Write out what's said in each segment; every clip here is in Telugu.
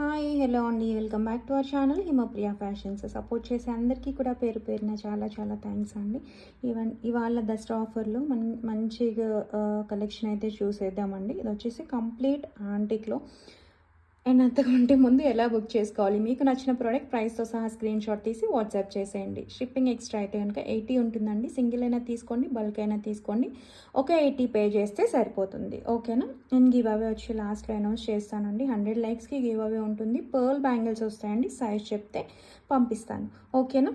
హాయ్ హలో అండి. Welcome back to our channel. Himapriya fashions. Support చేసే అందరికీ కూడా పేరు పేరున చాలా చాలా థ్యాంక్స్ అండి. ఈవెన్ ఇవాళ దసరా ఆఫర్లో మన్ మంచిగా కలెక్షన్ అయితే చూసేద్దామండి. ఇది వచ్చేసి కంప్లీట్ ఆంటిక్లో అండ్ అంతకంటే ముందు ఎలా బుక్ చేసుకోవాలి? మీకు నచ్చిన ప్రోడక్ట్ ప్రైస్తో సహా స్క్రీన్ షాట్ తీసి వాట్సాప్ చేసేయండి. షిప్పింగ్ ఎక్స్ట్రా అయితే కనుక ఎయిటీ ఉంటుందండి. సింగిల్ అయినా తీసుకోండి బల్క్ అయినా తీసుకోండి. ఒక ఎయిటీ పే చేస్తే సరిపోతుంది. ఓకేనా? నేను గివ్ అవే వచ్చి లాస్ట్లో అనౌన్స్ చేస్తానండి. హండ్రెడ్ లైక్స్కి గివ్ అవే ఉంటుంది. పర్ల్ బ్యాంగిల్స్ వస్తాయండి. సైజ్ చెప్తే పంపిస్తాను. ఓకేనా?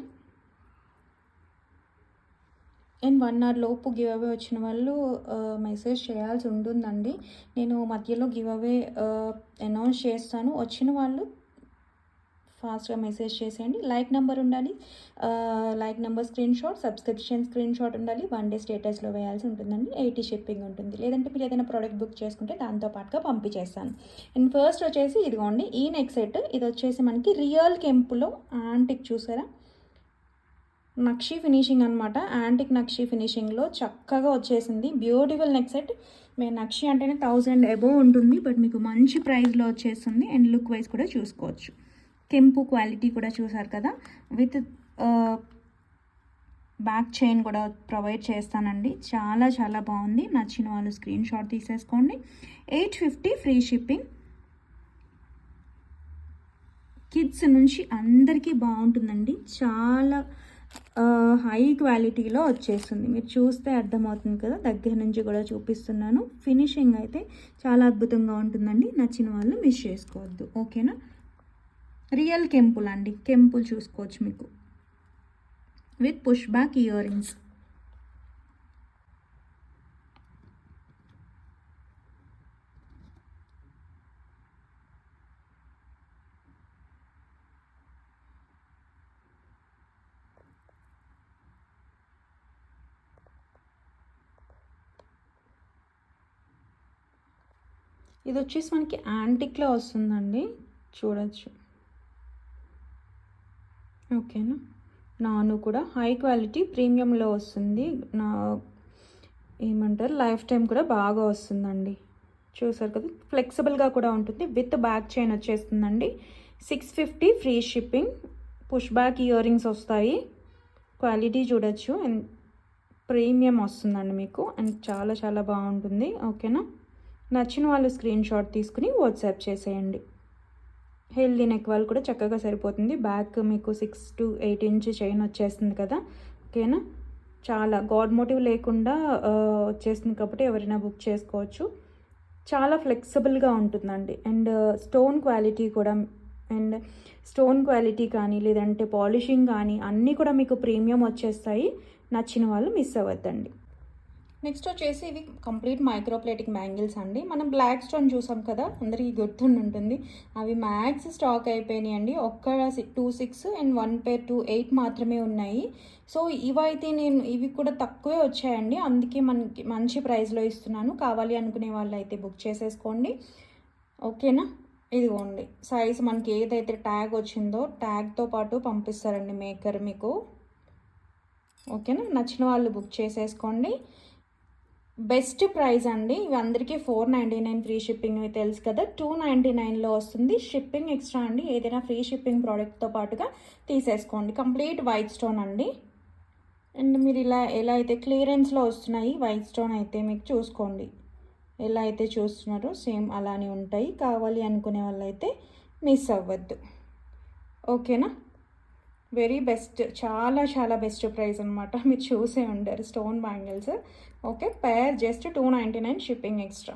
అండ్ వన్ అవర్ లోపు గివ్ అవే వచ్చిన వాళ్ళు మెసేజ్ చేయాల్సి ఉంటుందండి. నేను మధ్యలో గివ్ అవే అనౌన్స్ చేస్తాను. వచ్చిన వాళ్ళు ఫాస్ట్గా మెసేజ్ చేసేయండి. లైక్ నెంబర్ ఉండాలి. Like number screenshot subscription screenshot ఉండాలి. వన్ డే స్టేటస్లో వేయాల్సి ఉంటుందండి. ఎయిటీ షిప్పింగ్ ఉంటుంది. లేదంటే మీరు ఏదైనా ప్రోడక్ట్ బుక్ చేసుకుంటే దాంతో పాటుగా పంపించేస్తాను. అండ్ ఫస్ట్ వచ్చేసి ఇదిగోండి ఈ నెక్ సెట్. ఇది వచ్చేసి మనకి రియల్ కెంపులో ఆంటిక్ చూసారా? నక్షి ఫినిషింగ్ అనమాట యాంటిక్ నక్షి ఫినిషింగ్లో చక్కగా వచ్చేసింది. Beautiful neck set. మేము నక్షి అంటేనే థౌజండ్ అబోవ్ ఉంటుంది. బట్ మీకు మంచి ప్రైస్లో వచ్చేస్తుంది. అండ్ లుక్ వైజ్ కూడా చూసుకోవచ్చు. కెంపు క్వాలిటీ కూడా చూసారు కదా. విత్ బ్యాక్ చైన్ కూడా ప్రొవైడ్ చేస్తానండి. చాలా చాలా బాగుంది. నచ్చిన వాళ్ళు స్క్రీన్ షాట్ తీసేసుకోండి. Eight fifty free shipping. Kids నుంచి అందరికీ బాగుంటుందండి. చాలా హై క్వాలిటీలో వచ్చేస్తుంది మీరు చూస్తే అర్థమవుతుంది కదా దగ్గర నుంచి కూడా చూపిస్తున్నాను. ఫినిషింగ్ అయితే చాలా అద్భుతంగా ఉంటుందండి. నచ్చిన వాళ్ళు మిస్ చేసుకోవద్దు. ఓకేనా రియల్ కెంపుల్ అండి కెంపుల్ చూసుకోవచ్చు మీకు. With push back ear rings ఇది వచ్చేసి మనకి యాంటిక్లో వస్తుందండి. చూడొచ్చు. ఓకేనా? నాను కూడా హై క్వాలిటీ ప్రీమియంలో వస్తుంది. నా ఏమంటారు? లైఫ్ టైం కూడా బాగా వస్తుందండి. చూసారు కదా? ఫ్లెక్సిబుల్గా కూడా ఉంటుంది. విత్ బ్యాక్ చైన్ వచ్చేస్తుందండి. Six fifty free shipping. Push back ear rings వస్తాయి. క్వాలిటీ చూడొచ్చు. అండ్ ప్రీమియం వస్తుందండి మీకు. అండ్ చాలా చాలా బాగుంటుంది. ఓకేనా? నచ్చిన వాళ్ళు స్క్రీన్ షాట్ తీసుకుని వాట్సాప్ చేసేయండి. హెల్దీ నెక్ వాళ్ళు కూడా చక్కగా సరిపోతుంది. బ్యాక్ మీకు six to eight inch chain వచ్చేస్తుంది కదా. ఓకేనా చాలా గాడ్ మోటివ్ లేకుండా వచ్చేస్తుంది కాబట్టి ఎవరైనా బుక్ చేసుకోవచ్చు. చాలా ఫ్లెక్సిబుల్గా ఉంటుందండి. అండ్ స్టోన్ క్వాలిటీ కూడా అండ్ స్టోన్ క్వాలిటీ కానీ లేదంటే పాలిషింగ్ కానీ అన్నీ కూడా మీకు ప్రీమియం వచ్చేస్తాయి. నచ్చిన వాళ్ళు మిస్ అవ్వద్దండి. నెక్స్ట్ వచ్చేసి ఇవి కంప్లీట్ మైక్రోప్లేటిక్ బ్యాంగిల్స్ అండి. మనం బ్లాక్ స్టోన్ చూసాం కదా అందరికీ గుర్తుండి ఉంటుంది. అవి మ్యాక్స్ స్టాక్ అయిపోయినాయి అండి ఒక్క two six and one pair two eight మాత్రమే ఉన్నాయి. సో ఇవైతే నేను ఇవి కూడా తక్కువే వచ్చాయండి. అందుకే మనకి మంచి ప్రైస్లో ఇస్తున్నాను. కావాలి అనుకునే వాళ్ళు అయితే బుక్ చేసేసుకోండి. ఓకేనా? ఇదిగోండి. సైజ్ మనకి ఏదైతే ట్యాగ్ వచ్చిందో ట్యాగ్తో పాటు పంపిస్తారండి మేకర్ మీకు. ఓకేనా? నచ్చిన వాళ్ళు బుక్ చేసేసుకోండి. బెస్ట్ ప్రైస్ అండి. ఇవి అందరికీ four ninety nine free shipping తెలుసు కదా. టూ నైంటీ నైన్లో వస్తుంది. షిప్పింగ్ ఎక్స్ట్రా అండి. ఏదైనా ఫ్రీ షిప్పింగ్ ప్రోడక్ట్తో పాటుగా తీసేసుకోండి. కంప్లీట్ వైట్ స్టోన్ అండి. అండ్ మీరు ఇలా ఎలా అయితే క్లియరెన్స్లో వస్తున్నాయి వైట్ స్టోన్ అయితే మీకు చూసుకోండి. ఎలా అయితే చూస్తున్నారో సేమ్ అలానే ఉంటాయి. కావాలి అనుకునే వాళ్ళైతే మిస్ అవ్వద్దు. ఓకేనా? వెరీ బెస్ట్ చాలా చాలా బెస్ట్ ప్రైస్ అనమాట మీరు చూసే ఉండరు stone bangles okay pair just two ninety nine shipping extra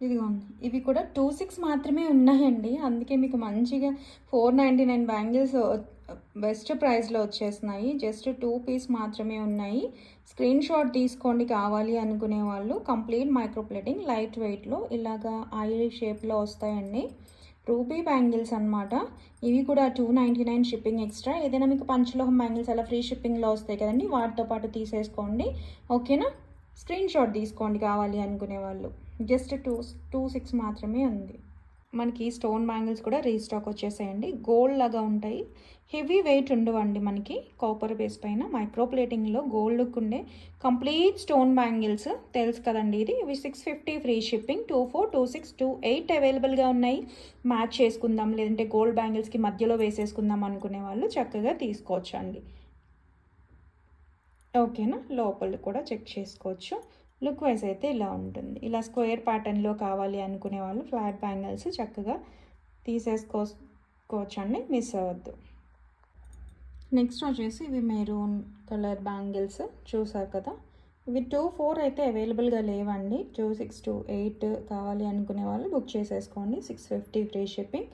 ఇదిగోండి ఇవి కూడా టూ సిక్స్ మాత్రమే ఉన్నాయండి. అందుకే మీకు మంచిగా four ninety nine bangles best ప్రైస్లో వచ్చేస్తున్నాయి. జస్ట్ టూ పీస్ మాత్రమే ఉన్నాయి. స్క్రీన్ షాట్ తీసుకోండి కావాలి అనుకునే వాళ్ళు. కంప్లీట్ మైక్రోప్లేటింగ్ లైట్ వెయిట్లో ఇలాగా ఆయిల్ షేప్లో వస్తాయండి. రూబీ బ్యాంగిల్స్ అనమాట ఇవి కూడా two ninety nine shipping extra ఏదైనా మీకు పంచలోహం బ్యాంగిల్స్ అలా ఫ్రీ షిప్పింగ్లో వస్తాయి కదండి వాటితో పాటు తీసేసుకోండి. ఓకేనా స్క్రీన్ షాట్ తీసుకోండి కావాలి అనుకునే వాళ్ళు. జస్ట్ టూ టూ సిక్స్ మాత్రమే ఉంది. మనకి స్టోన్ బ్యాంగిల్స్ కూడా రీస్టాక్ వచ్చేసాయండి. గోల్డ్ లాగా ఉంటాయి. హెవీ వెయిట్ ఉండవండి మనకి. కాపర్ బేస్ పైన మైక్రోప్లేటింగ్లో గోల్డ్కి ఉండే కంప్లీట్ స్టోన్ బ్యాంగిల్స్ తెలుసు కదండి ఇది. ఇవి six fifty free shipping. Two four two six two eight అవైలబుల్గా ఉన్నాయి. మ్యాచ్ చేసుకుందాం. లేదంటే గోల్డ్ బ్యాంగిల్స్కి మధ్యలో వేసేసుకుందాం అనుకునే వాళ్ళు చక్కగా తీసుకోవచ్చు అండి ఓకేనా? లోపల కూడా చెక్ చేసుకోవచ్చు. లుక్ వైజ్ అయితే ఇలా ఉంటుంది. ఇలా స్క్వేర్ ప్యాటర్న్లో కావాలి అనుకునే వాళ్ళు ఫ్లాట్ బ్యాంగిల్స్ చక్కగా తీసేసుకోవచ్చండి. మిస్ అవ్వద్దు. నెక్స్ట్ వచ్చేసి ఇవి మెరూన్ కలర్ బ్యాంగిల్స్ చూసారు కదా? ఇవి టూ ఫోర్ అయితే అవైలబుల్గా లేవండి. టూ సిక్స్ టూ ఎయిట్ కావాలి అనుకునే వాళ్ళు బుక్ చేసేసుకోండి. Six fifty free shipping.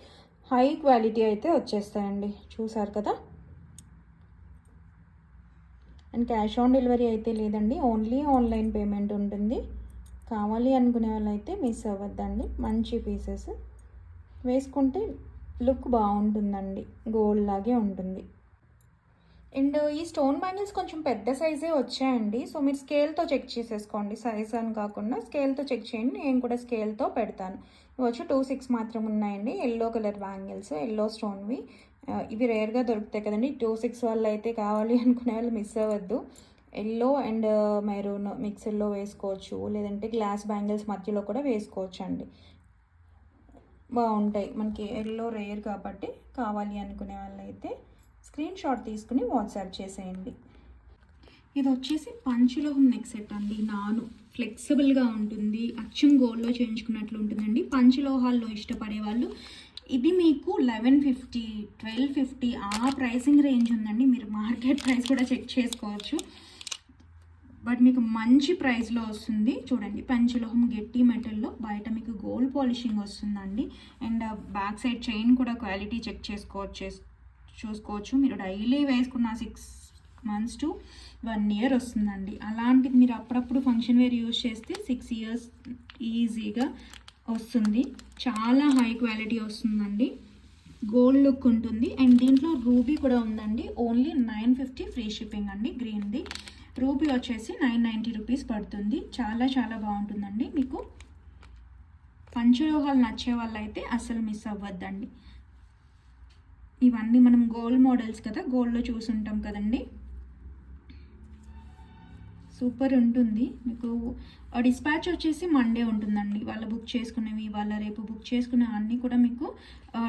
High quality అయితే వచ్చేస్తాయండి. చూసారు కదా? అండ్ క్యాష్ ఆన్ డెలివరీ అయితే లేదండి. ఓన్లీ ఆన్లైన్ పేమెంట్ ఉంటుంది. కావాలి అనుకునే వాళ్ళైతే మిస్ అవ్వద్దండి. మంచి పీసెస్. వేసుకుంటే లుక్ బాగుంటుందండి. గోల్డ్ లాగే ఉంటుంది. అండ్ ఈ స్టోన్ బ్యాంగిల్స్ కొంచెం పెద్ద సైజే వచ్చాయండి. సో మీరు స్కేల్తో చెక్ చేసేసుకోండి. సైజ్ అని కాకుండా స్కేల్తో చెక్ చేయండి. నేను కూడా స్కేల్తో పెడతాను. వచ్చి టూ సిక్స్ మాత్రం ఉన్నాయండి. ఎల్లో కలర్ బ్యాంగిల్స్ ఎల్లో స్టోన్వి. ఇవి రేర్గా దొరుకుతాయి కదండి. టూ సిక్స్ వాళ్ళు అయితే కావాలి అనుకునే వాళ్ళు మిస్ అవ్వద్దు. ఎల్లో అండ్ మెరూన్ మిక్సర్లో వేసుకోవచ్చు. లేదంటే గ్లాస్ బ్యాంగిల్స్ మధ్యలో కూడా వేసుకోవచ్చు అండి బాగుంటాయి. మనకి ఎల్లో రేర్ కాబట్టి కావాలి అనుకునే వాళ్ళైతే స్క్రీన్ షాట్ తీసుకుని వాట్సాప్ చేసేయండి. ఇది వచ్చేసి పంచులోహం నెక్ సెట్ అండి. నాను. ఫ్లెక్సిబుల్గా ఉంటుంది. అచ్చం గోల్డ్లో చేయించుకున్నట్లు ఉంటుందండి. పంచలోహాల్లో ఇష్టపడే వాళ్ళు ఇది మీకు లెవెన్ ఫిఫ్టీ ట్వెల్వ్ ఫిఫ్టీ ఆ ప్రైసింగ్ రేంజ్ ఉందండి. మీరు మార్కెట్ ప్రైస్ కూడా చెక్ చేసుకోవచ్చు. బట్ మీకు మంచి ప్రైస్లో వస్తుంది. చూడండి పంచలోహం గట్టి మెటల్లో బయట మీకు గోల్డ్ పాలిషింగ్ వస్తుందండి. అండ్ బ్యాక్ సైడ్ చైన్ కూడా క్వాలిటీ చెక్ చేసుకోవచ్చు చూసుకోవచ్చు. మీరు డైలీ వేసుకున్న six months to one year వస్తుందండి. అలాంటిది మీరు అప్పుడప్పుడు ఫంక్షన్ వేర్ యూజ్ చేస్తే సిక్స్ ఇయర్స్ ఈజీగా వస్తుంది. చాలా హై క్వాలిటీ వస్తుందండి. గోల్డ్ లుక్ ఉంటుంది. అండ్ దీంట్లో రూబీ కూడా ఉందండి. Only nine fifty free shipping అండి గ్రీన్ది రూబీ వచ్చేసి నైన్ నైంటీ రూపీస్ పడుతుంది. చాలా చాలా బాగుంటుందండి మీకు. పంచలోహాలు నచ్చే వాళ్ళైతే అసలు మిస్ అవ్వద్దండి. ఇవన్నీ మనం గోల్డ్ మోడల్స్ కదా గోల్డ్లో చూసుంటాం కదండి. సూపర్ ఉంటుంది. మీకు డిస్పాచ్ వచ్చేసి మండే ఉంటుందండి. వాళ్ళ బుక్ చేసుకునేవి వాళ్ళ రేపు బుక్ చేసుకునే అన్నీ కూడా మీకు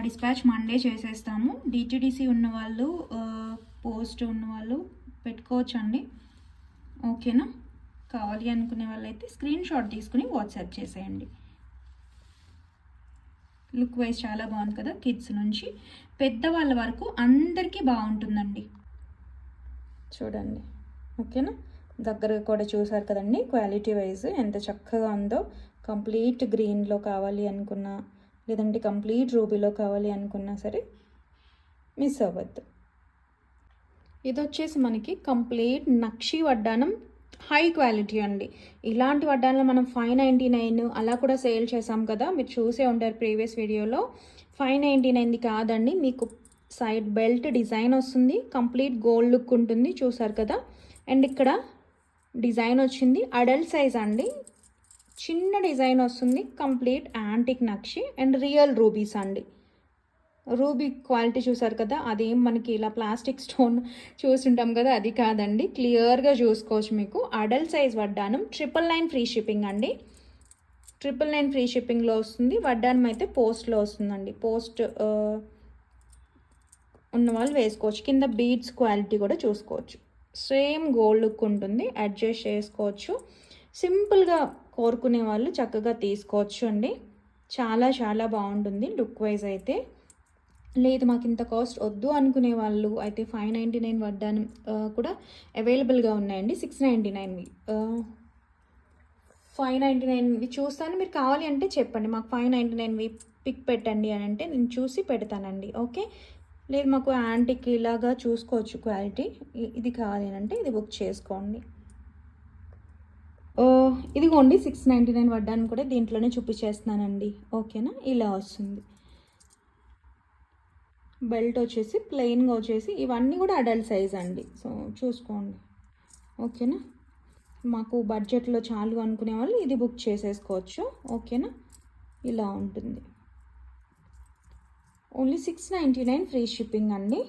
డిస్పాచ్ మండే చేసేస్తాము. డిటీడీసీ ఉన్నవాళ్ళు పోస్ట్ ఉన్నవాళ్ళు పెట్టుకోవచ్చు పెట్టుకోవచ్చండి. ఓకేనా? కావాలి అనుకునే వాళ్ళైతే స్క్రీన్ షాట్ తీసుకుని వాట్సాప్ చేసేయండి. లుక్ వైజ్ చాలా బాగుంది కదా కిడ్స్ నుంచి. పెద్దవాళ్ళ వరకు అందరికీ బాగుంటుందండి. చూడండి. ఓకేనా? దగ్గర కూడా చూసారు కదండి క్వాలిటీ వైజ్ ఎంత చక్కగా ఉందో. కంప్లీట్ గ్రీన్లో కావాలి అనుకున్నా లేదంటే కంప్లీట్ రూబీలో కావాలి అనుకున్నా సరే మిస్ అవ్వద్దు. ఇది వచ్చేసి మనకి కంప్లీట్ నక్షి వడ్డానం హై క్వాలిటీ అండి. ఇలాంటి వడ్డాన్లో మనం ఫైవ్ నైంటీ నైన్ అలా కూడా సేల్ చేసాం కదా మీరు చూసే ఉంటారు ప్రీవియస్ వీడియోలో ఫైవ్ నైంటీ నైన్ది కాదండి మీకు సైడ్ బెల్ట్ డిజైన్ వస్తుంది కంప్లీట్ గోల్డ్ లుక్ ఉంటుంది చూసారు కదా. అండ్ ఇక్కడ డిజైన్ వచ్చింది. అడల్ట్ సైజ్ అండి. చిన్న డిజైన్ వస్తుంది. కంప్లీట్ యాంటిక్ నక్షి అండ్ రియల్ రూబీస్ అండి. రూబీ క్వాలిటీ చూసారు కదా? అదేం మనకి ఇలా ప్లాస్టిక్ స్టోన్ చూస్తుంటాం కదా? అది కాదండి. క్లియర్గా చూసుకోవచ్చు మీకు. అడల్ట్ సైజ్ వడ్డానం ట్రిపుల్ నైన్ ఫ్రీ షిప్పింగ్ అండి. ట్రిపుల్ నైన్ ఫ్రీ షిప్పింగ్లో వస్తుంది. వడ్డానం అయితే పోస్ట్లో వస్తుందండి. పోస్ట్ ఉన్న వాళ్ళు వేసుకోవచ్చు. కింద బీడ్స్ క్వాలిటీ కూడా చూసుకోవచ్చు. సేమ్ గోల్డ్ లుక్ ఉంటుంది అడ్జస్ట్ చేసుకోవచ్చు. సింపుల్గా కోరుకునే వాళ్ళు చక్కగా తీసుకోవచ్చు అండి. చాలా చాలా బాగుంటుంది లుక్ వైజ్ అయితే. లేదు మాకు ఇంత కాస్ట్ వద్దు అనుకునే వాళ్ళు అయితే ఫైవ్ నైంటీ నైన్ వడ్డాను కూడా అవైలబుల్గా ఉన్నాయండి. సిక్స్ నైంటీ నైన్వి ఫైవ్ నైంటీ నైన్వి చూస్తాను. మీరు కావాలి అంటే చెప్పండి. మాకు ఫైవ్ నైంటీ నైన్వి పిక్ పెట్టండి అని అంటే నేను చూసి పెడతానండి. ఓకే? లేదు మాకు యాంటిక్ ఇలాగా చూసుకోవచ్చు క్వాలిటీ. ఇది కావాలి అంటే ఇది బుక్ చేసుకోండి. ఇదిగోండి సిక్స్ నైంటీ నైన్ పడ్డానికి కూడా దీంట్లోనే చూపించేస్తున్నానండి. ఓకేనా? ఇలా వస్తుంది. బెల్ట్ వచ్చేసి ప్లెయిన్గా వచ్చేసి ఇవన్నీ కూడా అడల్ట్ సైజ్ అండి. సో చూసుకోండి. ఓకేనా? మాకు బడ్జెట్లో చాలు అనుకునే వాళ్ళు ఇది బుక్ చేసేసుకోవచ్చు. ఓకేనా? ఇలా ఉంటుంది. Only six ninety nine free shipping అండి.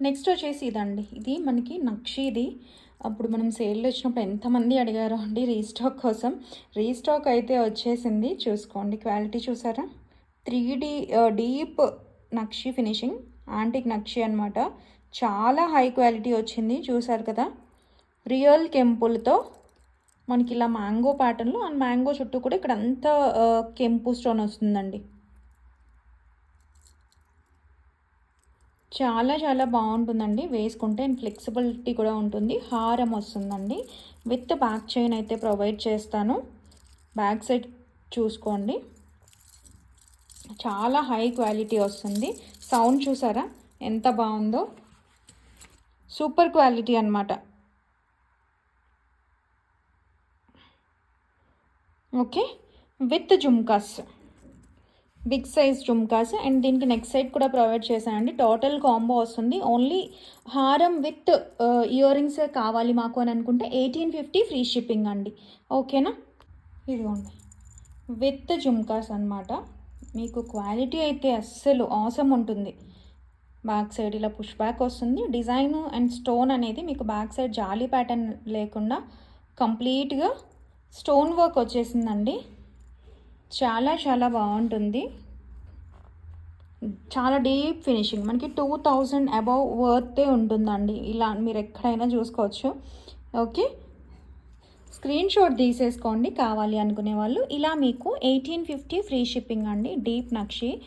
నెక్స్ట్ వచ్చేసి ఇదండి. ఇది మనకి నక్షీది. అప్పుడు మనం సేల్లో వచ్చినప్పుడు ఎంతమంది అడిగారో అండి రీస్టాక్ కోసం. రీస్టాక్ అయితే వచ్చేసింది. చూసుకోండి. క్వాలిటీ చూసారా? త్రీ డీ డీప్ నక్షి ఫినిషింగ్ ఆంటిక్ నక్షి అనమాట చాలా హై క్వాలిటీ వచ్చింది. చూసారు కదా? రియల్ కెంపుల్తో మనకి ఇలా మ్యాంగో ప్యాటర్న్లో అండ్ మ్యాంగో చుట్టూ కూడా ఇక్కడ అంతా కెంపు స్టోన్ వస్తుందండి. చాలా చాలా బాగుంటుందండి. వేసుకుంటే అండ్ ఫ్లెక్సిబిలిటీ కూడా ఉంటుంది. హారం వస్తుందండి. విత్ బ్యాక్ చైన్ అయితే ప్రొవైడ్ చేస్తాను. బ్యాక్ సైడ్ చూసుకోండి. చాలా హై క్వాలిటీ వస్తుంది. సౌండ్ చూసారా? ఎంత బాగుందో. సూపర్ క్వాలిటీ అనమాట okay. With jhumkas. Big size jhumkas and దీనికి నెక్స్ట్ సైడ్ కూడా ప్రొవైడ్ చేశానండి. టోటల్ కాంబో వస్తుంది. ఓన్లీ హారం విత్ ఇయర్ రింగ్స్ కావాలి మాకు అని అనుకుంటే ఎయిటీన్ ఫిఫ్టీ ఫ్రీ షిప్పింగ్ అండి. ఓకేనా ఇదిగోండి. విత్ జుమ్కాస్ అనమాట మీకు క్వాలిటీ అయితే అస్సలు ఆసమ్ ఉంటుంది. బ్యాక్ సైడ్ ఇలా పుష్ బ్యాక్ వస్తుంది. డిజైన్ అండ్ స్టోన్ అనేది మీకు బ్యాక్ సైడ్ జాలీ ప్యాటర్న్ లేకుండా కంప్లీట్గా స్టోన్ వర్క్ వచ్చేసిందండి. చాలా చాలా బాగుంటుంది. చాలా డీప్ ఫినిషింగ్. మనకి టూ థౌజండ్ అబౌవ్ వర్తే ఉంటుందండి. ఇలా మీరు ఎక్కడైనా చూసుకోవచ్చు. ఓకే? స్క్రీన్ షాట్ తీసేసుకోండి కావాలి అనుకునే వాళ్ళు. ఇలా మీకు ఎయిటీన్ ఫిఫ్టీ ఫ్రీ షిప్పింగ్ అండి. డీప్ నక్షి.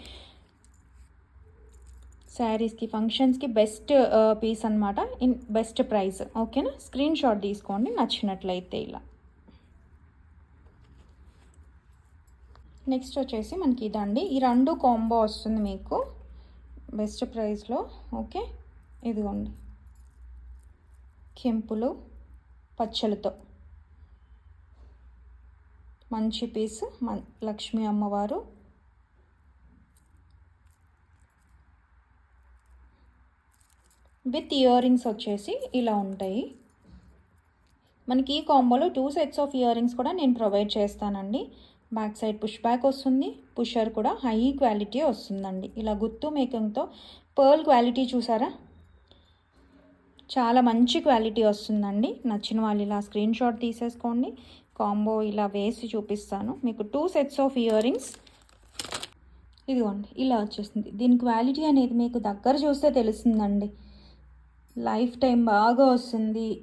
శారీస్కి ఫంక్షన్స్కి బెస్ట్ పీస్ అనమాట ఇన్ బెస్ట్ ప్రైస్. ఓకేనా? స్క్రీన్ షాట్ తీసుకోండి. నచ్చినట్లయితే ఇలా. నెక్స్ట్ వచ్చేసి మనకి ఇదండి. ఈ రెండు కాంబో వస్తుంది మీకు. బెస్ట్ ప్రైస్లో ఓకే ఇదిగోండి. కెంపులు పచ్చలతో మంచి పీస్. మన్ లక్ష్మీ అమ్మవారు. విత్ ఇయర్ రింగ్స్ వచ్చేసి ఇలా ఉంటాయి. మనకి ఈ కాంబోలో two sets of ear rings కూడా నేను ప్రొవైడ్ చేస్తానండి. బ్యాక్ సైడ్ పుష్ బ్యాక్ వస్తుంది పుషర్ కూడా హై క్వాలిటీ వస్తుందండి. ఇలా గుత్తు మేకింగ్తో పర్ల్ క్వాలిటీ చూసారా? చాలా మంచి క్వాలిటీ వస్తుందండి. నచ్చిన వాళ్ళు ఇలా స్క్రీన్ షాట్ తీసేసుకోండి. కాంబో ఇలా వేసి చూపిస్తాను. మీకు two sets of ear rings. ఇదిగోండి ఇలా వచ్చేసింది. దీని క్వాలిటీ అనేది మీకు దగ్గర చూస్తే తెలుస్తుందండి. లైఫ్ టైం బాగా వస్తుంది.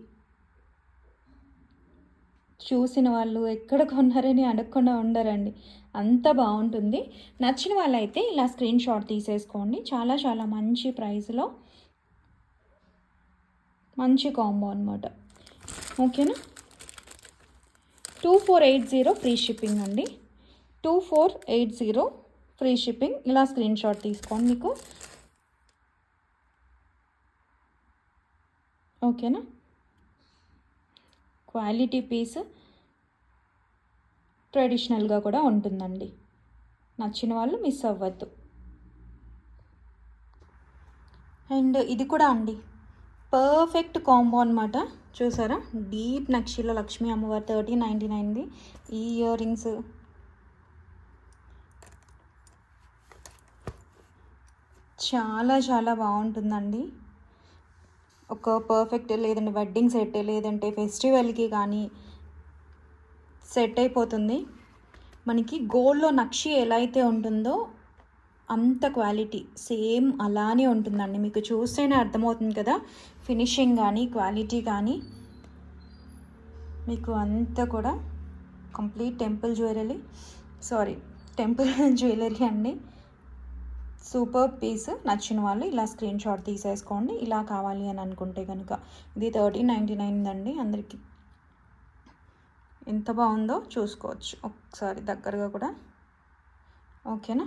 చూసిన వాళ్ళు ఎక్కడ కొన్నారని అడగకుండా ఉండరండి. అంత బాగుంటుంది. నచ్చిన వాళ్ళైతే ఇలా స్క్రీన్ షాట్ తీసేసుకోండి. చాలా చాలా మంచి ప్రైస్లో మంచి కాంబో అనమాట ఓకేనా? Two four eight zero free shipping అండి. Two four eight zero free shipping. ఇలా స్క్రీన్ షాట్ తీసుకోండి మీకు. ఓకేనా? క్వాలిటీ పీస్ ట్రెడిషనల్గా కూడా ఉంటుందండి. నచ్చిన వాళ్ళు మిస్ అవ్వద్దు. అండ్ ఇది కూడా అండి. పర్ఫెక్ట్ కాంబో అనమాట చూసారా? డీప్ నక్షిలో లక్ష్మీ అమ్మవారు థర్టీ నైంటీ నైన్ది. ఈ ఇయర్ రింగ్స్. చాలా చాలా బాగుంటుందండి. ఒక పర్ఫెక్ట్ లేదంటే వెడ్డింగ్ సెట్ లేదంటే ఫెస్టివల్కి కానీ సెట్ అయిపోతుంది. మనకి గోల్డ్లో నక్షి ఎలా అయితే ఉంటుందో అంత క్వాలిటీ సేమ్ అలానే ఉంటుందండి. మీకు చూస్తేనే అర్థమవుతుంది కదా ఫినిషింగ్ కానీ క్వాలిటీ కానీ. మీకు అంతా కూడా complete temple jewellery sorry temple jewellery అండి. సూపర్ పీస్ నచ్చిన వాళ్ళు ఇలా స్క్రీన్ షాట్ తీసేసుకోండి. ఇలా కావాలి అని అనుకుంటే కనుక ఇది థర్టీన్ నైంటీ నైన్ అండి. అందరికీ ఎంత బాగుందో చూసుకోవచ్చు. ఒకసారి దగ్గరగా కూడా. ఓకేనా?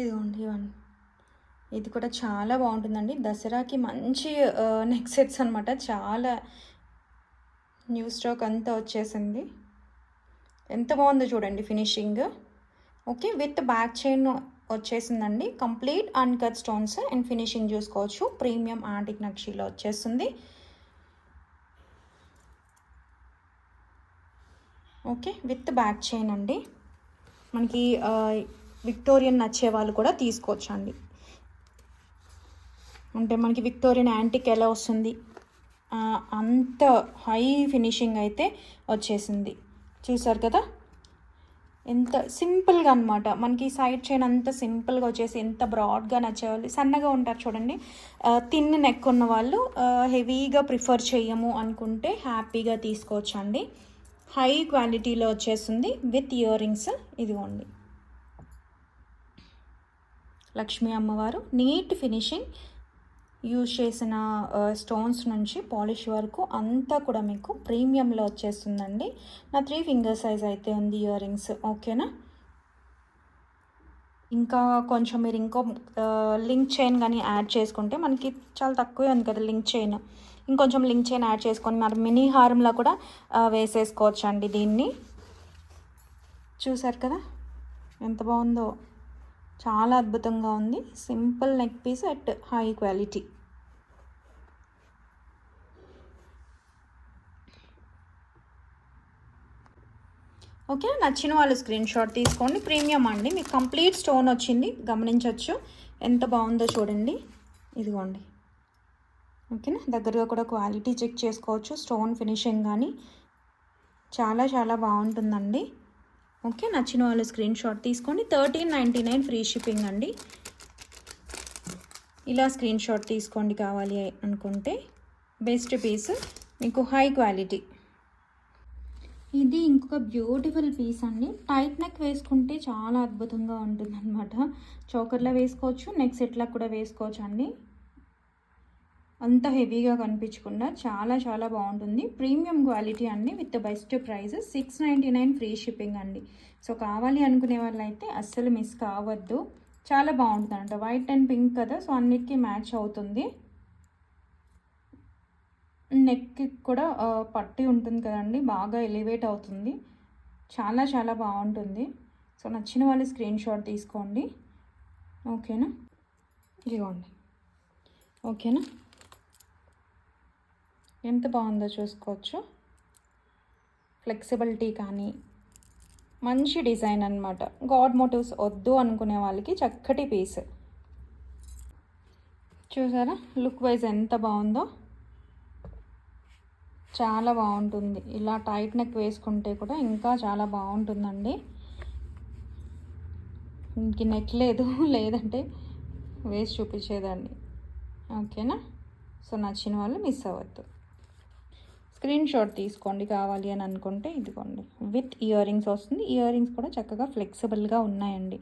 ఇదిగోండి ఇవ్వండి. ఇది కూడా చాలా బాగుంటుందండి. దసరాకి మంచి నెక్ సెట్స్ అనమాట చాలా న్యూ స్టాక్ అంతా వచ్చేసింది. ఎంత బాగుందో చూడండి finishing. Okay with back chain వచ్చేసిందండి. Complete uncut stones and finishing చూసుకోవచ్చు. ప్రీమియం ఆంటిక్ నక్షీలో వచ్చేస్తుంది. ఓకే విత్ బ్యాక్ చైన్ అండి. మనకి విక్టోరియన్ నచ్చే వాళ్ళు కూడా తీసుకోవచ్చు అండి అంటే మనకి విక్టోరియన్ యాంటిక్ ఎలా వస్తుంది? అంత హై ఫినిషింగ్ అయితే వచ్చేసింది. చూసారు కదా? ఎంత సింపుల్గా అనమాట మనకి సైడ్ చైన్ అంత సింపుల్గా వచ్చేసి ఎంత బ్రాడ్గా నచ్చేవాళ్ళు. సన్నగా ఉంటారు చూడండి. తిన్ నెక్ ఉన్న వాళ్ళు హెవీగా ప్రిఫర్ చేయము అనుకుంటే హ్యాపీగా తీసుకోవచ్చు అండి హై క్వాలిటీలో వచ్చేస్తుంది విత్ ఇయర్ రింగ్స్ ఇదిగోండి. లక్ష్మీ అమ్మవారు నీట్ ఫినిషింగ్ యూజ్ చేసిన స్టోన్స్ నుంచి పాలిష్ వరకు అంతా కూడా మీకు ప్రీమియంలో వచ్చేస్తుందండి. నా త్రీ ఫింగర్ సైజ్ అయితే ఉంది ఇయర్ రింగ్స్ ఓకేనా? ఇంకా కొంచెం మీరు ఇంకో లింక్ చైన్ కానీ యాడ్ చేసుకుంటే మనకి చాలా తక్కువే ఉంది కదా లింక్ చైన్. ఇంకొంచెం లింక్ చైన్ యాడ్ చేసుకొని మరి మినీ హారంలో కూడా వేసేసుకోవచ్చు అండి దీన్ని. చూసారు కదా? ఎంత బాగుందో. చాలా అద్భుతంగా ఉంది. Simple neck piece at high quality. Okay నచ్చిన వాళ్ళు స్క్రీన్ షాట్ తీసుకోండి. ప్రీమియం అండి. మీకు కంప్లీట్ స్టోన్ వచ్చింది. గమనించవచ్చు ఎంత బాగుందో చూడండి. ఇదిగోండి. ఓకేనా? దగ్గరగా కూడా క్వాలిటీ చెక్ చేసుకోవచ్చు. స్టోన్ ఫినిషింగ్ కానీ చాలా చాలా బాగుంటుందండి. ఓకే నచ్చిన వాళ్ళు స్క్రీన్ షాట్ తీసుకోండి. Thirteen ninety nine free shipping అండి. ఇలా స్క్రీన్ షాట్ తీసుకోండి కావాలి అనుకుంటే. బెస్ట్ పీస్ మీకు హై క్వాలిటీ. ఇది ఇంకొక బ్యూటిఫుల్ పీస్ అండి. టైట్ నెక్ వేసుకుంటే చాలా అద్భుతంగా ఉంటుంది అనమాట చోకర్లో వేసుకోవచ్చు నెక్ సెట్లా కూడా వేసుకోవచ్చు అండి అంత హెవీగా కనిపించకుండా చాలా చాలా బాగుంటుంది. ప్రీమియం క్వాలిటీ అండి with best price six ninety nine free shipping అండి. సో కావాలి అనుకునే వాళ్ళైతే అస్సలు మిస్ కావద్దు. చాలా బాగుంటుంది అంట వైట్ అండ్ పింక్ కదా సో అన్నిటికీ మ్యాచ్ అవుతుంది. నెక్కి కూడా పట్టి ఉంటుంది కదండి బాగా ఎలివేట్ అవుతుంది. చాలా చాలా బాగుంటుంది. సో నచ్చిన వాళ్ళు స్క్రీన్ షాట్ తీసుకోండి. ఓకేనా? ఇదిగోండి. ఓకేనా? ఎంత బాగుందో చూసుకోవచ్చు. ఫ్లెక్సిబిలిటీ కానీ మంచి డిజైన్ అనమాట గాడ్ మోటివ్స్ వద్దు అనుకునే వాళ్ళకి చక్కటి పీస్. చూసారా? లుక్ వైజ్ ఎంత బాగుందో. చాలా బాగుంటుంది. ఇలా టైట్ నెక్ వేసుకుంటే కూడా ఇంకా చాలా బాగుంటుందండి. ఇంక నెక్ లేదు లేదంటే వేసి చూపించేదండి ఓకేనా? సో నచ్చిన వాళ్ళు మిస్ అవ్వద్దు. స్క్రీన్ షాట్ తీసుకోండి కావాలి అని అనుకుంటే ఇదిగోండి. విత్ ఇయర్ రింగ్స్ వస్తుంది. ఇయర్ రింగ్స్ కూడా చక్కగా ఫ్లెక్సిబుల్గా ఉన్నాయండి.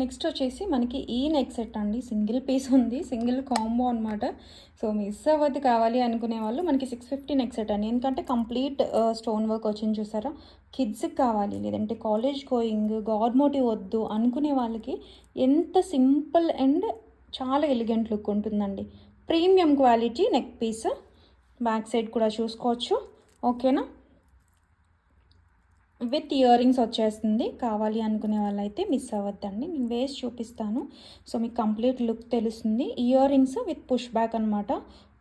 నెక్స్ట్ వచ్చేసి మనకి ఈ నెక్ సెట్ అండి. సింగిల్ పీస్ ఉంది. సింగిల్ కాంబో అనమాట సో మిస్ అవ్వద్దు కావాలి అనుకునే వాళ్ళు మనకి సిక్స్ ఫిఫ్టీ నెక్ సెట్ అండి. ఎందుకంటే కంప్లీట్ స్టోన్ వర్క్ వచ్చింది చూసారా? కిడ్స్కి కావాలి. లేదంటే కాలేజ్ గోయింగ్ గార్మోటివ్ వద్దు అనుకునే వాళ్ళకి ఎంత సింపుల్ అండ్ చాలా ఎలిగెంట్ లుక్ ఉంటుందండి. Premium quality neck piece. Back side కూడా చూసుకోవచ్చు. ఓకేనా? విత్ ఇయర్ రింగ్స్ వచ్చేస్తుంది. కావాలి అనుకునే వాళ్ళైతే మిస్ అవ్వద్దండి. నేను వేసి చూపిస్తాను. సో మీకు కంప్లీట్ లుక్ తెలుస్తుంది. Ear rings with push back అనమాట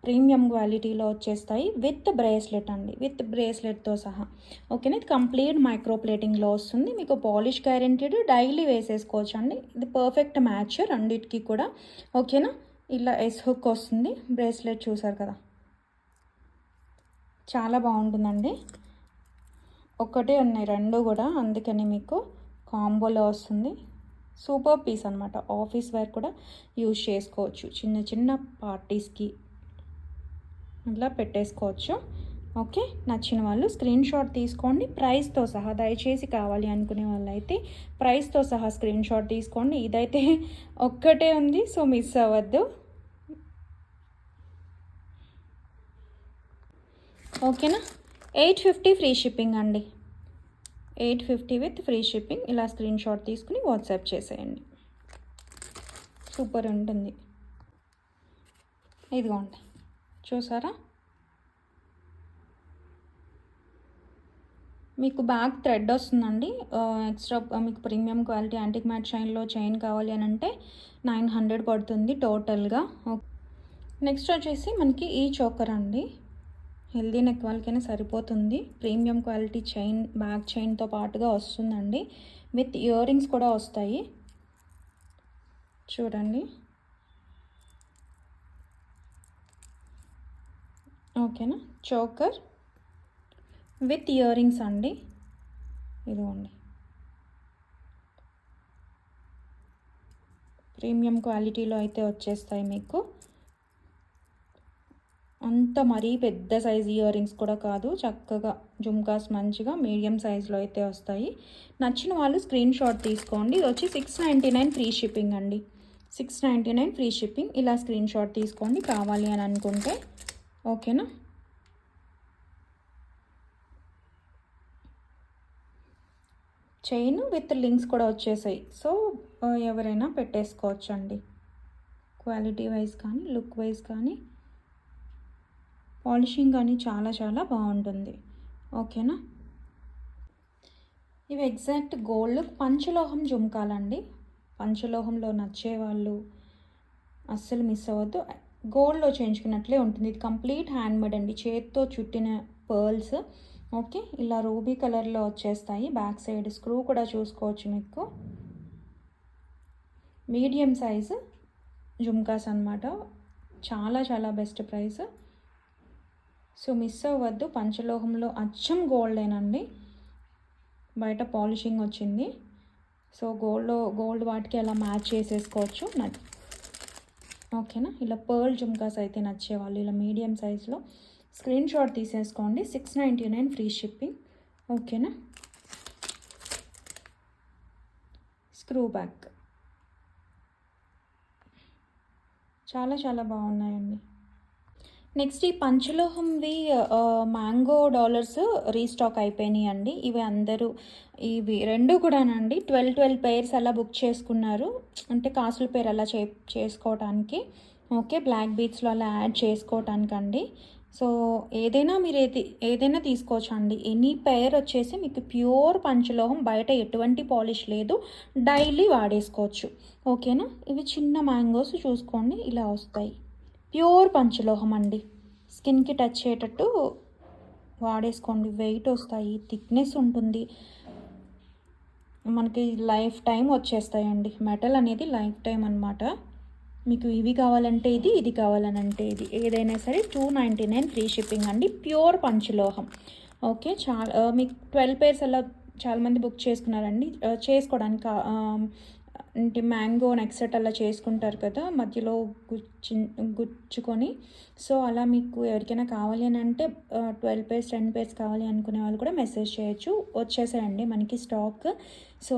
ప్రీమియం క్వాలిటీలో వచ్చేస్తాయి. విత్ బ్రేస్లెట్ అండి. విత్ బ్రేస్లెట్తో సహా. ఓకేనా? ఇది కంప్లీట్ మైక్రో ప్లేటింగ్లో వస్తుంది. మీకు పాలిష్ గ్యారెంటీడ్ డైలీ వేసేసుకోవచ్చు అండి ఇది పర్ఫెక్ట్ మ్యాచ్ రెండింటికి కూడా. ఓకేనా? ఇలా ఎస్ హుక్ వస్తుంది. బ్రేస్లెట్ చూసారు కదా? చాలా బాగుంటుందండి. ఒకటే ఉన్నాయి రెండు కూడా. అందుకని మీకు కాంబోలో వస్తుంది. సూపర్ పీస్ అనమాట ఆఫీస్ వేర్ కూడా యూజ్ చేసుకోవచ్చు. చిన్న చిన్న పార్టీస్కి ఇట్లా పెట్టేసుకోవచ్చు. ఓకే? నచ్చిన వాళ్ళు స్క్రీన్ షాట్ తీసుకోండి. ప్రైస్తో సహా దయచేసి కావాలి అనుకునే వాళ్ళు అయితే ప్రైస్తో సహా స్క్రీన్ షాట్ తీసుకోండి. ఇదైతే ఒక్కటే ఉంది సో మిస్ అవ్వద్దు. ఓకేనా? ఎయిట్ ఫిఫ్టీ ఫ్రీ షిప్పింగ్ అండి. Eight fifty with free shipping. ఇలా స్క్రీన్ షాట్ తీసుకుని వాట్సాప్ చేసేయండి. సూపర్ ఉంటుంది. ఇదిగోండి. చూసారా? మీకు బ్యాక్ థ్రెడ్ వస్తుందండి. ఎక్స్ట్రా మీకు ప్రీమియం క్వాలిటీ యాంటిక్ మ్యాట్ షైన్లో చైన్ కావాలి అని అంటే నైన్ హండ్రెడ్ పడుతుంది టోటల్గా. నెక్స్ట్ వచ్చేసి మనకి ఈ చోకర్ అండి. హెల్దీ నెక్ వాళ్ళకైనా సరిపోతుంది. ప్రీమియం క్వాలిటీ చైన్ బ్యాక్ చైన్తో పాటుగా వస్తుందండి. విత్ ఇయర్ రింగ్స్ కూడా వస్తాయి. చూడండి. ఓకేనా? చోకర్ విత్ ఇయర్ రింగ్స్ అండి. ఇదిగోండి. ప్రీమియం క్వాలిటీలో అయితే వచ్చేస్తాయి మీకు. అంత మరీ పెద్ద సైజ్ ఇయర్ రింగ్స్ కూడా కాదు. చక్కగా జుమ్కాస్ మంచిగా మీడియం సైజులో అయితే వస్తాయి. నచ్చిన వాళ్ళు స్క్రీన్ షాట్ తీసుకోండి. ఇది వచ్చి six ninety nine free shipping అండి. Six ninety nine free shipping. ఇలా స్క్రీన్ షాట్ తీసుకోండి కావాలి అని అనుకుంటే. ఓకేనా? చైన్ విత్ లింక్స్ కూడా వచ్చేసాయి. సో ఎవరైనా పెట్టేసుకోవచ్చండి. క్వాలిటీ వైజ్ కానీ లుక్ వైజ్ కానీ. పాలిషింగ్ కానీ చాలా చాలా బాగుంటుంది. ఓకేనా? ఇవి ఎగ్జాక్ట్ గోల్డ్ పంచలోహం జుమ్కాలండి. పంచలోహంలో నచ్చే వాళ్ళు అస్సలు మిస్ అవ్వద్దు. గోల్డ్లో చేయించుకున్నట్లే ఉంటుంది. ఇది కంప్లీట్ హ్యాండ్మేడ్ అండి. చేత్తో చుట్టిన పర్ల్స్. ఓకే? ఇలా రూబీ కలర్లో వచ్చేస్తాయి. బ్యాక్ సైడ్ స్క్రూ కూడా చూసుకోవచ్చు మీకు. మీడియం సైజు జుమ్కాస్ అనమాట చాలా చాలా బెస్ట్ ప్రైస్. సో మిస్ అవ్వద్దు పంచలోహంలో అచ్చం గోల్డేనండి. బయట పాలిషింగ్ వచ్చింది. సో గోల్డ్లో గోల్డ్ వాటికి అలా మ్యాచ్ చేసేసుకోవచ్చు. ఓకేనా? ఇలా పర్ల్ జుమ్కాస్ అయితే నచ్చేవాళ్ళు. ఇలా మీడియం సైజులో. స్క్రీన్ షాట్ తీసేసుకోండి. Six ninety nine free shipping. ఓకేనా? Screw back. చాలా చాలా బాగున్నాయండి. నెక్స్ట్ ఈ పంచలోహంవి మ్యాంగో డాలర్స్ రీస్టాక్ అయిపోయినాయి అండి ఇవి అందరూ ఇవి రెండు కూడానండి. ట్వెల్వ్ ట్వెల్వ్ పేర్స్ అలా బుక్ చేసుకున్నారు. అంటే కాసుల పేరు అలా చే చేసుకోవటానికి. ఓకే బ్లాక్ బీచ్లో అలా యాడ్ చేసుకోవటానికండి. సో ఏదైనా మీరు ఏది ఏదైనా తీసుకోవచ్చు అండి ఎనీ పేర్ వచ్చేసి మీకు ప్యూర్ పంచలోహం బయట ఎటువంటి పాలిష్ లేదు. డైలీ వాడేసుకోవచ్చు. ఓకేనా? ఇవి చిన్న మ్యాంగోస్ చూసుకోండి ఇలా వస్తాయి. ప్యూర్ పంచలోహం అండి. స్కిన్కి టచ్ అయ్యేటట్టు వాడేసుకోండి. వెయిట్ వస్తాయి థిక్నెస్ ఉంటుంది. మనకి లైఫ్ టైం వచ్చేస్తాయండి. మెటల్ అనేది లైఫ్ టైం అనమాట మీకు ఇవి కావాలంటే ఇది ఇది కావాలని అంటే ఇది. ఏదైనా సరే two ninety nine free shipping అండి. ప్యూర్ పంచలోహం. ఓకే చాలా మీకు ట్వెల్వ్ పేర్స్ అలా చాలామంది బుక్ చేసుకున్నారండి. చేసుకోవడానికి అంటే మ్యాంగో నెక్సెట్ అలా చేసుకుంటారు కదా మధ్యలో గుచ్చి గుచ్చుకొని. సో అలా మీకు ఎవరికైనా కావాలి అని అంటే ట్వెల్వ్ పేస్ టెన్ పేస్ కావాలి అనుకునే వాళ్ళు కూడా మెసేజ్ చేయొచ్చు. వచ్చేసాయండి మనకి స్టాక్. సో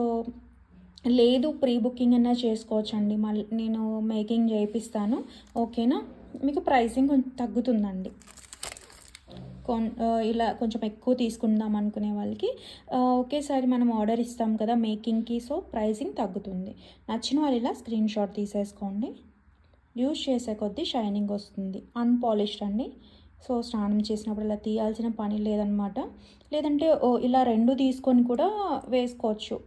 లేదు ప్రీ బుకింగ్ అన్నా చేసుకోవచ్చు అండి మళ్ళీ నేను మేకింగ్ చేయిస్తాను. ఓకేనా? మీకు ప్రైసింగ్ కొంచెం తగ్గుతుందండి. ఇలా కొంచెం ఎక్కువ తీసుకుందాం అనుకునే వాళ్ళకి ఒకేసారి మనం ఆర్డర్ ఇస్తాం కదా మేకింగ్కి సో ప్రైసింగ్ తగ్గుతుంది. నచ్చిన వాళ్ళు ఇలా స్క్రీన్ షాట్ తీసేసుకోండి. యూజ్ చేసే కొద్దీ షైనింగ్ వస్తుంది. అన్పాలిష్డ్ అండి. సో స్నానం చేసినప్పుడు ఇలా తీయాల్సిన పని లేదనమాట. లేదంటే ఇలా రెండు తీసుకొని కూడా వేసుకోవచ్చు.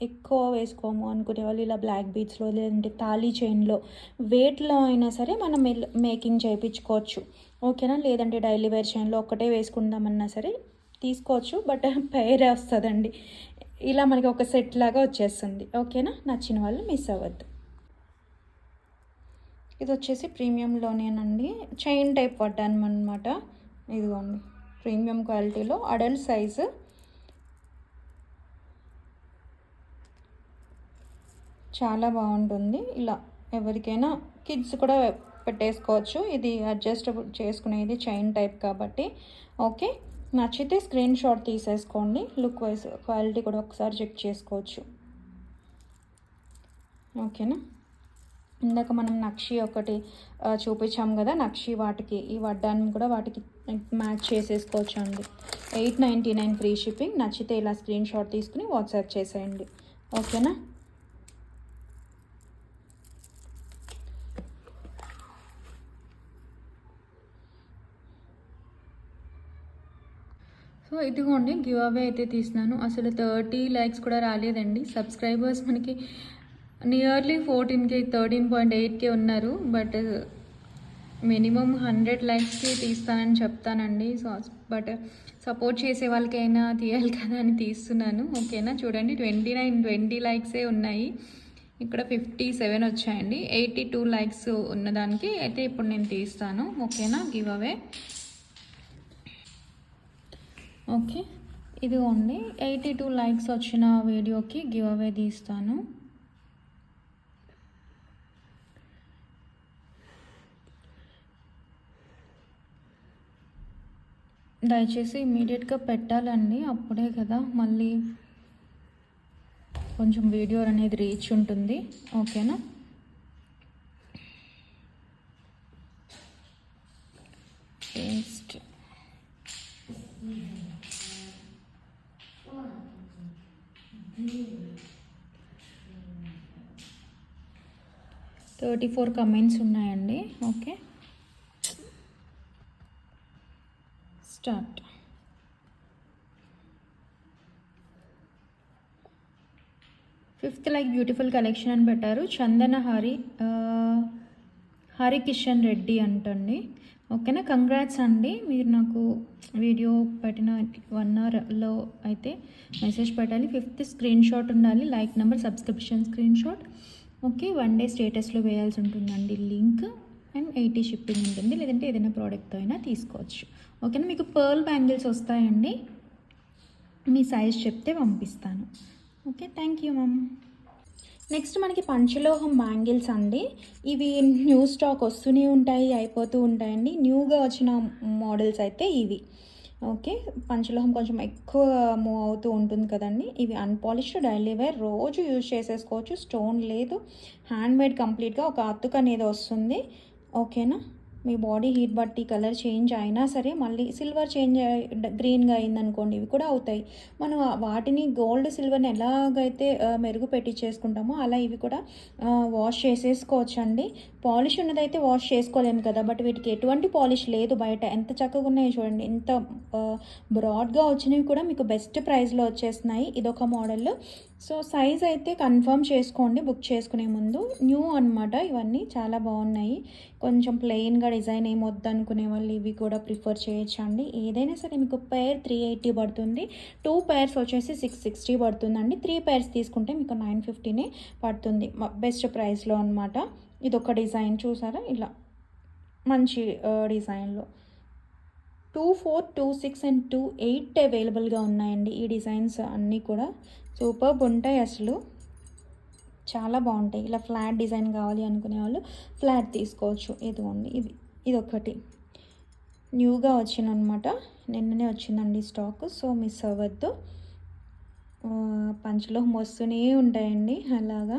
ఎక్కువ వేసుకోము అనుకునే వాళ్ళు ఇలా బ్లాక్ బీచ్లో లేదంటే తాళీ చైన్లో వేట్లో అయినా సరే మనం మేకింగ్ చేయించుకోవచ్చు. ఓకేనా? లేదంటే డైలీ వేర్ చైన్లో ఒక్కటే వేసుకుందామన్నా సరే తీసుకోవచ్చు బట్ పేరే వస్తుందండి. ఇలా మనకి ఒక సెట్ లాగా వచ్చేస్తుంది. ఓకేనా? నచ్చిన వాళ్ళు మిస్ అవ్వద్దు. ఇది వచ్చేసి ప్రీమియంలోనేనండి. చైన్ టైప్ పడ్డాను అనమాట ఇదిగోండి. ప్రీమియం క్వాలిటీలో అడల్ట్ సైజు. చాలా బాగుంటుంది. ఇలా ఎవరికైనా కిడ్స్ కూడా పెట్టేసుకోవచ్చు. ఇది అడ్జస్ట్ చేసుకునేది చైన్ టైప్ కాబట్టి. ఓకే నచ్చితే స్క్రీన్ షాట్ తీసేసుకోండి. లుక్ వైజ్ క్వాలిటీ కూడా ఒకసారి చెక్ చేసుకోవచ్చు. ఓకేనా ఇందాక మనం నక్షి ఒకటి చూపించాం కదా నక్షి వాటికి ఈ వడ్డాన్ని కూడా వాటికి మ్యాచ్ చేసేసుకోవచ్చు అండి. Eight ninety nine free shipping నచ్చితే ఇలా స్క్రీన్ షాట్ తీసుకుని వాట్సాప్ చేసేయండి. ఓకేనా సో ఇదిగోండి గివ్ అవే అయితే తీసినాను. అసలు థర్టీ లైక్స్ కూడా రాలేదండి. సబ్స్క్రైబర్స్ మనకి నియర్లీ ఫోర్టీన్కి థర్టీన్ పాయింట్ ఎయిట్కే ఉన్నారు. బట్ మినిమం హండ్రెడ్ లైక్స్కి తీస్తానని చెప్తానండి. సో బట్ సపోర్ట్ చేసే వాళ్ళకైనా తీయాలి కదా అని తీస్తున్నాను. ఓకేనా? చూడండి ట్వంటీ నైన్ ట్వంటీ లైక్సే ఉన్నాయి. ఇక్కడ ఫిఫ్టీ సెవెన్ వచ్చాయండి. ఎయిటీ టూ లైక్స్ ఉన్నదానికి అయితే ఇప్పుడు నేను తీస్తాను. ఓకేనా? Give away. ఓకే. ఇదిగోండి ఎయిటీ టూ లైక్స్ వచ్చిన వీడియోకి గివ్ అవే తీస్తాను. దయచేసి ఇమీడియట్గా పెట్టాలండి అప్పుడే కదా మళ్ళీ కొంచెం వీడియో అనేది రీచ్ ఉంటుంది. ఓకేనా పేస్ట్ థర్టీ ఫోర్ కమెంట్స్ ఉన్నాయండి. Okay start fifth like beautiful collection అని పెట్టారు. చందన హరి హరి కిషన్ రెడ్డి అంటండి. ఓకేనా కంగ్రాట్స్ అండి. మీరు నాకు వీడియో పెట్టిన వన్ అవర్లో అయితే మెసేజ్ పెట్టాలి. ఫిఫ్త్ స్క్రీన్ షాట్ ఉండాలి. Like number subscription screen shot okay one day స్టేటస్లో వేయాల్సి ఉంటుందండి లింక్. అండ్ ఎయిటీ షిప్పింగ్ ఉంటుంది. లేదంటే ఏదైనా ప్రోడక్ట్తో అయినా తీసుకోవచ్చు. ఓకేనా? మీకు పర్ల్ బ్యాంగిల్స్ వస్తాయండి. మీ సైజ్ చెప్తే పంపిస్తాను. Okay thank you ma'am. Next మనకి పంచలోహం బ్యాంగిల్స్ అండి. ఇవి న్యూ స్టాక్ వస్తూనే ఉంటాయి అయిపోతూ ఉంటాయండి. న్యూగా వచ్చిన మోడల్స్ అయితే ఇవి. ఓకే. పంచలోహం కొంచెం ఎక్కువ మూవ్ అవుతూ ఉంటుంది కదండి. ఇవి అన్పాలిష్డ్ డైలీ వేర్ రోజు యూజ్ చేసేసుకోవచ్చు. స్టోన్ లేదు. హ్యాండ్ మేడ్ కంప్లీట్గా ఒక అతుకు అనేది వస్తుంది. ఓకేనా మీ బాడీ హీట్ బట్టి కలర్ చేంజ్ అయినా సరే మళ్ళీ సిల్వర్ చేంజ్ గ్రీన్గా అయిందనుకోండి ఇవి కూడా అవుతాయి. మనం వాటిని గోల్డ్ సిల్వర్ని ఎలాగైతే మెరుగు పెట్టి చేసుకుంటామో అలా ఇవి కూడా వాష్ చేసేసుకోవచ్చండి. పాలిష్ ఉన్నదైతే వాష్ చేసుకోలేము కదా బట్ వీటికి ఎటువంటి పాలిష్ లేదు బయట. ఎంత చక్కగా ఉన్నాయో చూడండి. ఇంత బ్రాడ్గా వచ్చినవి కూడా మీకు బెస్ట్ ప్రైస్లో వచ్చేస్తున్నాయి ఇదొక మోడల్. సో సైజ్ అయితే కన్ఫర్మ్ చేసుకోండి బుక్ చేసుకునే ముందు. న్యూ అన్నమాట ఇవన్నీ చాలా బాగున్నాయి. కొంచెం ప్లెయిన్గా డిజైన్ ఏం వద్దనుకునే వాళ్ళు ఇవి కూడా ప్రిఫర్ చేయొచ్చు అండి ఏదైనా సరే మీకు పేర్ త్రీ ఎయిటీ పడుతుంది. టూ పేర్స్ వచ్చేసి సిక్స్ సిక్స్టీ పడుతుందండి. త్రీ పేర్స్ తీసుకుంటే మీకు నైన్ ఫిఫ్టీనే పడుతుంది. బెస్ట్ ప్రైస్లో అనమాట ఇదొక డిజైన్ చూసారా? ఇలా మంచి డిజైన్లో. Two four two six and two eight అవైలబుల్గా ఉన్నాయండి ఈ డిజైన్స్ అన్నీ కూడా. సూపర్బ్ ఉంటాయి అసలు. చాలా బాగుంటాయి. ఇలా ఫ్లాట్ డిజైన్ కావాలి అనుకునే వాళ్ళు ఫ్లాట్ తీసుకోవచ్చు. ఇదిగోండి ఇది ఇది న్యూగా వచ్చిందనమాట. నిన్ననే వచ్చిందండి స్టాక్ సో మిస్ అవ్వద్దు. పంచలో వస్తూనే ఉంటాయండి అలాగా.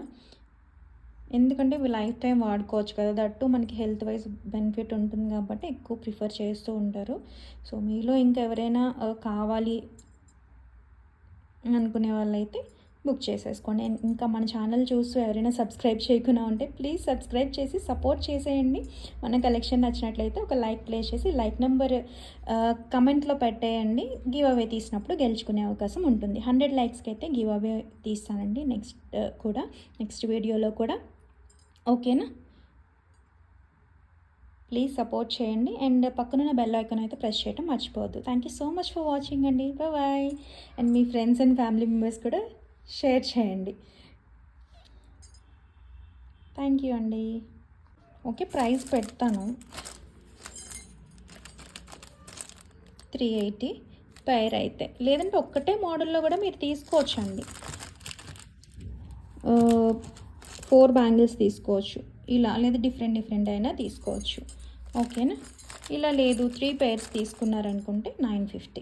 ఎందుకంటే ఇవి లైఫ్ టైం వాడుకోవచ్చు కదా. దట్టు మనకి హెల్త్ వైజ్ బెనిఫిట్ ఉంటుంది కాబట్టి ఎక్కువ ప్రిఫర్ చేస్తూ ఉంటారు. సో మీలో ఇంకా ఎవరైనా కావాలి అనుకునే వాళ్ళైతే బుక్ చేసేసుకోండి. ఇంకా మన ఛానల్ చూస్తూ ఎవరైనా సబ్స్క్రైబ్ చేయకుండా ఉంటే ప్లీజ్ సబ్స్క్రైబ్ చేసి సపోర్ట్ చేసేయండి. మన కలెక్షన్ నచ్చినట్లయితే ఒక లైక్ ప్లేస్ చేసి లైక్ నెంబర్ కమెంట్లో పెట్టేయండి. గివ్ అవే తీసినప్పుడు గెలుచుకునే అవకాశం ఉంటుంది. హండ్రెడ్ లైక్స్కి అయితే గివ్ అవే తీస్తానండి. నెక్స్ట్ కూడా నెక్స్ట్ వీడియోలో కూడా. ఓకేనా? ప్లీజ్ సపోర్ట్ చేయండి. అండ్ పక్కనున్న బెల్ ఐకాన్ అయితే ప్రెస్ చేయడం మర్చిపోవద్దు. Thank you so much for watching అండి. బాయ్ అండ్ మీ ఫ్రెండ్స్ అండ్ ఫ్యామిలీ మెంబర్స్ కూడా షేర్ చేయండి. థ్యాంక్ యూ అండి. ఓకే ప్రైస్ పెడతాను. త్రీ ఎయిటీ పైర్ అయితే. లేదంటే ఒక్కటే మోడల్లో కూడా మీరు తీసుకోవచ్చండి. Uh, ఫోర్ బ్యాంగిల్స్ తీసుకోవచ్చు. ఇలా లేదా డిఫరెంట్ డిఫరెంట్ అయినా తీసుకోవచ్చు. ఓకేనా? ఇలా లేదు త్రీ పేర్స్ తీసుకున్నారనుకుంటే నైన్ ఫిఫ్టీ.